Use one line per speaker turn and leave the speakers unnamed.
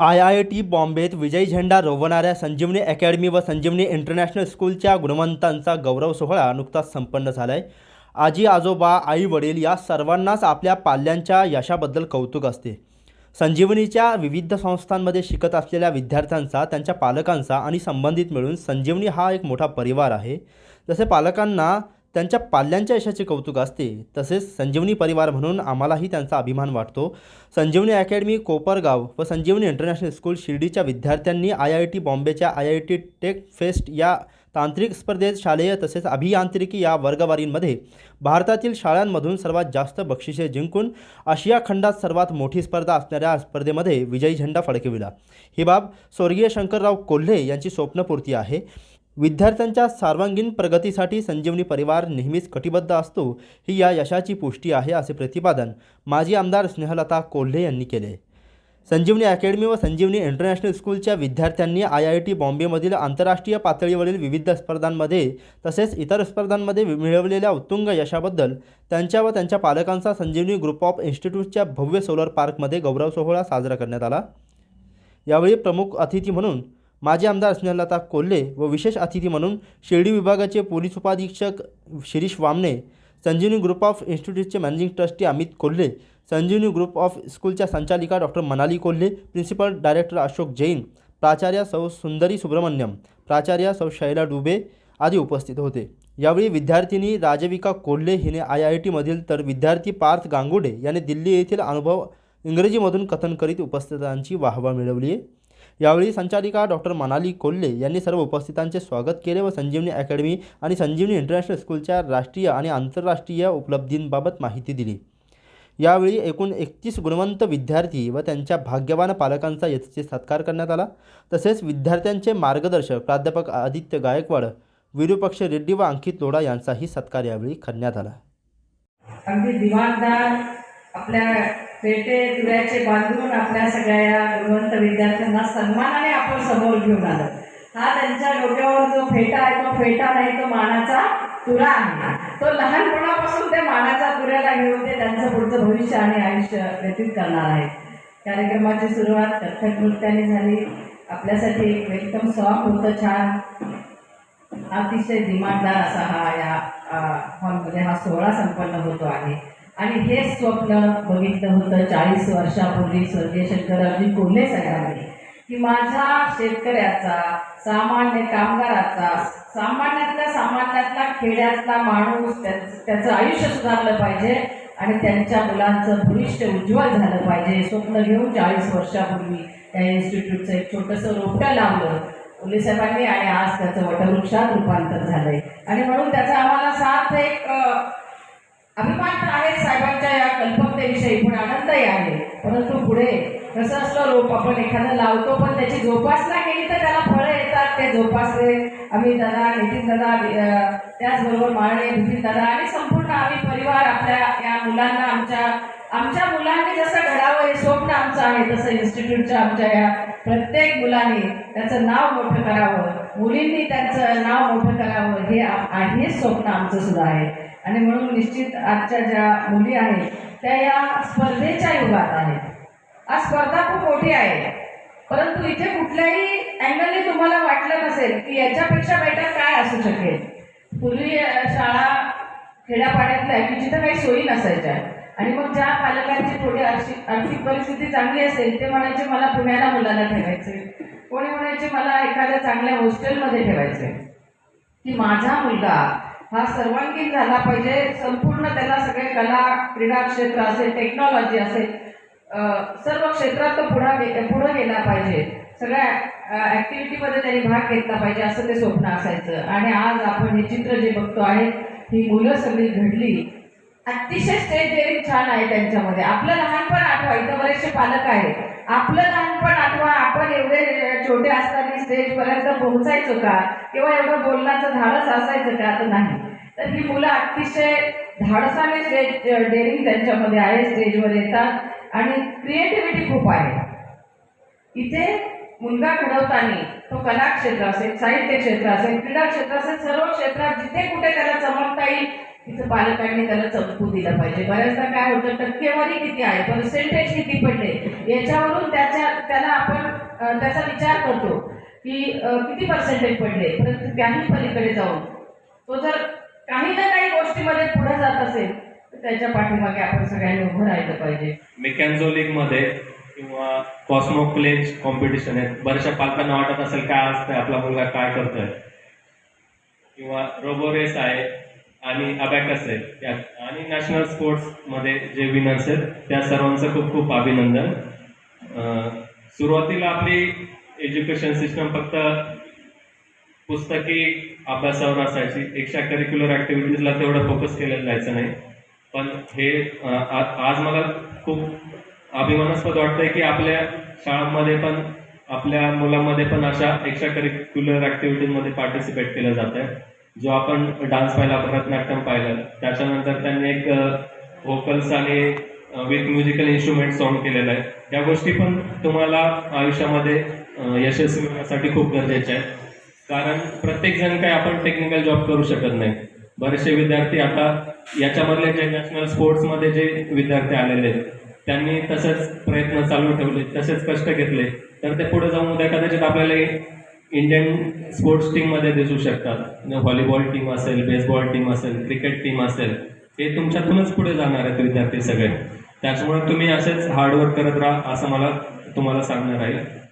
I I T बॉम्बेत विजयी झेंडा रोवणाऱ्या संजीवनी academy व संजीवनी इंटरनॅशनल स्कूलच्या गुणवंतांचा गौरव सोहळा नुकताच संपन्न झाला आहे आजी आजोबा आई वडील या सर्वांनाच आपल्या पाल्यांच्या यशाबद्दल कौतुक असते. संजीवनीच्या विविध संस्थांमध्ये शिकत असलेल्या विद्यार्थ्यांचा त्यांच्या पालकांचा आणि संबंधित मिळून संजीवनी हा एक मोठा परिवार आहे. जसे पालकांना त्यांच्या पाल्यांच्या यशाचे कौतुक असते. तसेच संजीवनी परिवार म्हणून आम्हालाही त्यांचा अभिमान वाटतो. संजीवनी अकॅडमी कोपरगाव व संजीवनी इंटरनॅशनल स्कूल शिर्डीच्या विद्यार्थ्यांनी I I T बॉम्बेच्या I I T tech fest या तांत्रिक स्पर्धेत शालेय तसेच अभियांत्रिकी या वर्गवारींमध्ये भारतातील शाळांमधून सर्वात जास्त बक्षिसे जिंकून आशिया खंडात सर्वात मोठी स्पर्धा असणाऱ्या स्पर्धेमध्ये विजयी झेंडा फडकविला. ही बाब स्वर्गीय शंकरराव कोल्हे यांची स्वप्नपूर्ती आहे. विद्यार्थ्यांच्या सर्वांगीण प्रगतीसाठी संजीवनी परिवार नेहमीच कटिबद्ध असतो ही या यशाची पुष्टी आहे असे प्रतिपादन माजी आमदार स्नेहलता कोल्हे यांनी केले. संजीवनी अकॅडमी व संजीवनी इंटरनॅशनल स्कूलच्या विद्यार्थ्यांनी आय आय टी बॉम्बेमधील आंतरराष्ट्रीय पातळीवरील विविध स्पर्धांमध्ये तसेच इतर स्पर्धांमध्ये मिळवलेल्या उत्तुंग यशाबद्दल त्यांच्या व त्यांच्या पालकांचा संजीवनी ग्रुप ऑफ इन्स्टिट्यूटच्या भव्य सोलर पार्कमध्ये गौरव सोहळा साजरा करण्यात आला. यावेळी प्रमुख अतिथी म्हणून माजी आमदार स्नेहलता कोल्हे व विशेष अतिथी म्हणून शिर्डी विभागाचे पोलीस उपाधीक्षक Shirish Wamane Sanjivani group of इन्स्टिट्यूटचे managing trustee Amit Kolhe Sanjivani group of स्कूलच्या संचालिका doctor Manali Kolhe principal director Ashok Jain प्राचार्या सौ सुंदरी सुब्रमण्यम प्राचार्या सौ शैला डुबे आदी उपस्थित होते. यावेळी विद्यार्थिनी राजविका कोल्हे हिने आय आय टीमधील तर विद्यार्थी पार्थ गांगुडे याने दिल्ली येथील अनुभव इंग्रजीमधून कथन करीत उपस्थितांची वाहवा मिळवली आहे यावेळी संचालिका डॉक्टर मनाली कोल्हे यांनी सर्व उपस्थितांचे स्वागत केले व संजीवनी अकॅडमी आणि संजीवनी इंटरनॅशनल स्कूलच्या राष्ट्रीय आणि आंतरराष्ट्रीय उपलब्धींबाबत माहिती दिली. यावेळी एकूण एकतीस गुणवंत विद्यार्थी व त्यांच्या भाग्यवान पालकांचा येथे सत्कार करण्यात आला. तसेच विद्यार्थ्यांचे मार्गदर्शक प्राध्यापक आदित्य गायकवाड विरूपक्ष रेड्डी व अंकित लोढा यांचाही सत्कार यावेळी करण्यात आला.
अगदी दिमागदार आपल्या पेटे तुऱ्याचे बांधून आपल्या सगळ्या गुणवंत विद्यार्थ्यांना सन्मानाने आपण समोर घेऊन आलो. हा त्यांच्या डोक्यावर जो फेटा आहे तो फेटा नाही तो मानाचा तुरा आहे. तो लहानपणापासून त्या मानाचा तुऱ्याला घेऊन ते त्यांचं पुढचं भविष्य आणि आयुष्य व्यतीत करणार आहेत कार्यक्रमाची सुरुवात कथ्थक नृत्याने झाली. आपल्यासाठी एक वेलकम सॉन्ग होतं छान. अतिशय दिमागदार असा हा या हॉलमध्ये हा सोहळा संपन्न होतो आहे. आणि हे स्वप्न बघितलं होतं चाळीस वर्षापूर्वी स्वर्गीय शंकररावजी कोल्हे साहेबांनी की माझ्या शेतकऱ्याचा सामान्य कामगाराचा सामान्यातल्या सामान्यातला खेड्यातला माणूस त्याचं आयुष्य सुधारलं पाहिजे आणि त्यांच्या मुलांचं भविष्य उज्ज्वल झालं पाहिजे. स्वप्न घेऊन चाळीस वर्षापूर्वी त्या इन्स्टिट्यूटचं एक छोटंसं रोपटं लावलं पोलिसांनी आणि आज त्याचं वटवृक्षात रूपांतर झालंय. आणि म्हणून त्याचा आम्हाला साथ एक अभिमान तर आहे साहेबांच्या या कल्पकतेविषयी पण आनंदही आहे. परंतु पुढे कसं असतं रोप आपण एखादं लावतो पण त्याची जोपासना केली तर त्याला फळं येतात. ते जोपासले आम्ही दादा नितीन दादा त्याचबरोबर मारणे नितीन दादा आणि संपूर्ण आम्ही परिवार आपल्या या मुलांना आमच्या आमच्या मुलांनी जसं घडावं हे स्वप्न आमचं आहे तसं इन्स्टिट्यूटच्या आमच्या या प्रत्येक मुलाने त्याचं नाव मोठं करावं. मुलींनी त्यांचं नाव मोठं करावं हे आ- हे स्वप्न आमचं सुद्धा आहे. आणि म्हणून निश्चित आजच्या ज्या मुली आहेत त्या या स्पर्धेच्या युगात आहेत. आज स्पर्धा खूप मोठी आहे. परंतु इथे कुठल्याही अँगलने तुम्हाला वाटलं नसेल की याच्यापेक्षा बेटर काय असू शकेल. पूर्वी शाळा खेड्यापाड्यातल्या की जिथं काही सोयी नसायच्या. आणि मग ज्या पालकांची थोडी आर्थिक आर्थिक परिस्थिती चांगली असेल ते म्हणायचे मला पुण्याला मुलाला ठेवायचे कोणी म्हणायचे मला एखाद्या चांगल्या हॉस्टेलमध्ये ठेवायचे की माझा मुलगा हा सर्वांगीण झाला पाहिजे. संपूर्ण त्याला सगळे कला क्रीडा क्षेत्र असेल टेक्नॉलॉजी असेल सर्व क्षेत्रात तो पुढा गे पुढं गेला पाहिजे. सगळ्या ॲक्टिव्हिटीमध्ये त्यांनी भाग घेतला पाहिजे असं ते स्वप्न असायचं. आणि आज आपण हे चित्र जे बघतो आहे ही मुलं सगळी घडली. अतिशय स्टेज डेअरिंग छान आहे त्यांच्यामध्ये. आपलं लहानपण आठवा इथं बरेचसे पालक आहेत. आपलं लहानपण आठवा आपण एवढे छोटे असताना स्टेजपर्यंत पोहोचायचो का? किंवा एवढं बोलण्याचं धाडस असायचं का? तर नाही. तर ही मुलं अतिशय धाडसाने स्टेज डेअरिंग त्यांच्यामध्ये आहे स्टेजवर येतात. आणि क्रिएटिव्हिटी खूप आहे. इथे मुलगा घडवताना तो कला क्षेत्र असेल साहित्य क्षेत्र असेल क्रीडा क्षेत्र असेल सर्व क्षेत्रात जिथे कुठे त्याला चमकता येईल तिथं पालकांनी त्याला चमकू दिलं पाहिजे. बऱ्याचदा काय होतं टक्केवारी किती आहे पर्सेंटेज किती पडले याच्यावरून त्याच्या त्याला आपण त्याचा विचार करतो की किती पर्सेंटेज पडले परंतु त्याही पलीकडे जाऊन तो जर काही ना काही गोष्टीमध्ये पुढे जात असेल तर त्याच्या पाठीमागे आपण सगळ्यांनी उभं राहिलं पाहिजे.
मेकॅन्झो लीगमध्ये किंवा कॉस्मोप्लेज कॉम्पिटिशन आहेत. बऱ्याचशा पालकांना वाटत असेल काय असतंय? आपला मुलगा काय करतोय? किंवा रोबो रेस आहे आणि अबॅकस आहे. त्या आणि नॅशनल स्पोर्ट्समध्ये जे विनर्स आहेत त्या सर्वांचं खूप खूप अभिनंदन. सुरुवातीला आपली एज्युकेशन सिस्टम फक्त पुस्तकी अभ्यासावर असायची. एक्स्ट्रा करिक्युलर ॲक्टिव्हिटीजला तेवढं फोकस केलेलं जायचं नाही. पण हे आज मला खूप अभिमानास्पद वाटतंय की आपल्या शाळांमध्ये पण आपल्या मुलांमध्ये पण अशा एक्स्ट्रा करिक्युलर ॲक्टिव्हिटीजमध्ये पार्टिसिपेट केलं जात आहे जो आपण डान्स पाहिला भरतनाट्यम पाहिलं त्याच्यानंतर त्यांनी एक व्होकल्स आणि विथ म्युझिकल इन्स्ट्रुमेंट सॉन्ग केलेलं आहे. या गोष्टी पण तुम्हाला आयुष्यामध्ये यशस्वी होण्यासाठी खूप गरजेच्या आहेत. कारण प्रत्येक जण काही आपण टेक्निकल जॉब करू शकत नाही. बरेचसे विद्यार्थी आता याच्यामधले जे नॅशनल स्पोर्ट्समध्ये जे विद्यार्थी आलेले आहेत त्यांनी तसेच प्रयत्न चालू ठेवले तसेच कष्ट घेतले. तर ते पुढे जाऊन उद्या कदाचित आपल्याला इंडियन स्पोर्ट्स टीममध्ये दिसू शकतात. व्हॉलीबॉल टीम असेल बेसबॉल टीम असेल क्रिकेट टीम असेल. हे तुमच्यातूनच पुढे जाणार आहेत विद्यार्थी सगळे. त्याच्यामुळे तुम्ही असेच हार्डवर्क करत राहा असं मला तुम्हाला सांगणार आहे.